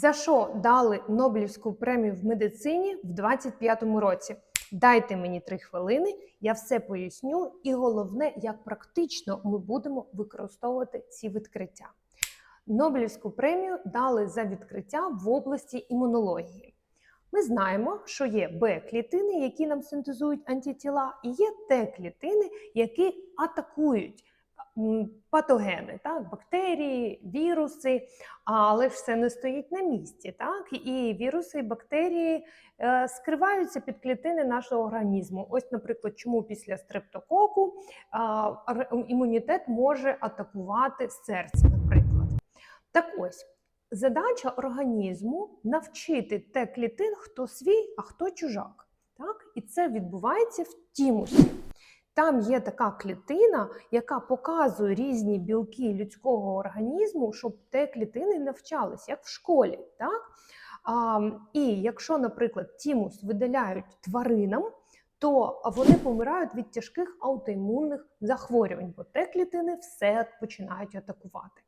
За що дали Нобелівську премію в медицині в 25-му році? Дайте мені три хвилини, я все поясню, і головне, як практично ми будемо використовувати ці відкриття. Нобелівську премію дали за відкриття в області імунології. Ми знаємо, що є Б-клітини, які нам синтезують антитіла, і є Т-клітини, які атакують патогени, так, бактерії, віруси, але ж все не стоїть на місці. Так? І віруси і бактерії е, скриваються під клітини нашого організму. Ось, наприклад, чому після стрептококу імунітет може атакувати серце, наприклад. Так ось. Задача організму навчити те клітин, хто свій, а хто чужак. Так? І це відбувається в тімусі. Там є така клітина, яка показує різні білки людського організму, щоб те клітини навчались, як в школі. Так? А, і якщо, наприклад, тімус видаляють тваринам, то вони помирають від тяжких аутоімунних захворювань, бо те клітини все починають атакувати.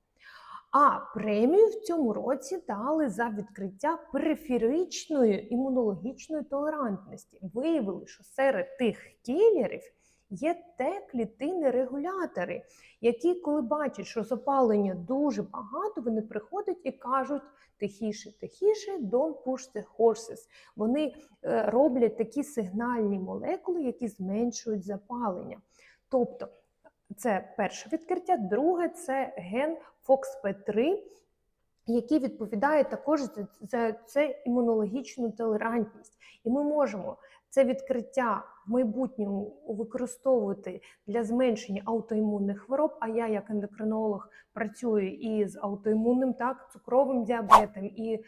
А премію в цьому році дали за відкриття периферичної імунологічної толерантності. Виявили, що серед тих кілерів є те клітини-регулятори, які, коли бачать, що запалення дуже багато, вони приходять і кажуть тихіше, тихіше, don't push the horses. Вони е, роблять такі сигнальні молекули, які зменшують запалення. Тобто, це перше відкриття. Друге це ген FOXP3, який відповідає також за, це імунологічну толерантність. І ми можемо це відкриття в майбутньому використовувати для зменшення аутоімунних хвороб. А я, як ендокринолог, працюю і з аутоімунним, так, цукровим діабетом, і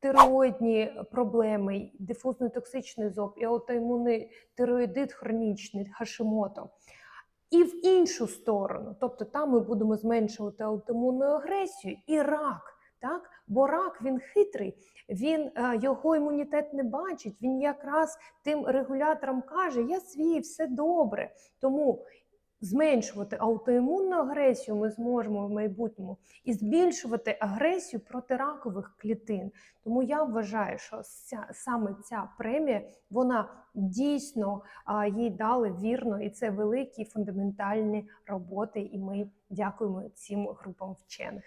тиреоїдні проблеми, дифузно-токсичний зоб, і аутоімунний тиреоїдит хронічний Хашимото. І в іншу сторону, тобто там ми будемо зменшувати аутоімунну агресію і рак. Так? Бо рак він хитрий, він е, його імунітет не бачить. Він якраз тим регуляторам каже: Я свій, все добре. Тому зменшувати аутоімунну агресію ми зможемо в майбутньому і збільшувати агресію протиракових клітин. Тому я вважаю, що ця, саме ця премія вона дійсно а, їй дали вірно, і це великі фундаментальні роботи. І ми дякуємо цим групам вчених.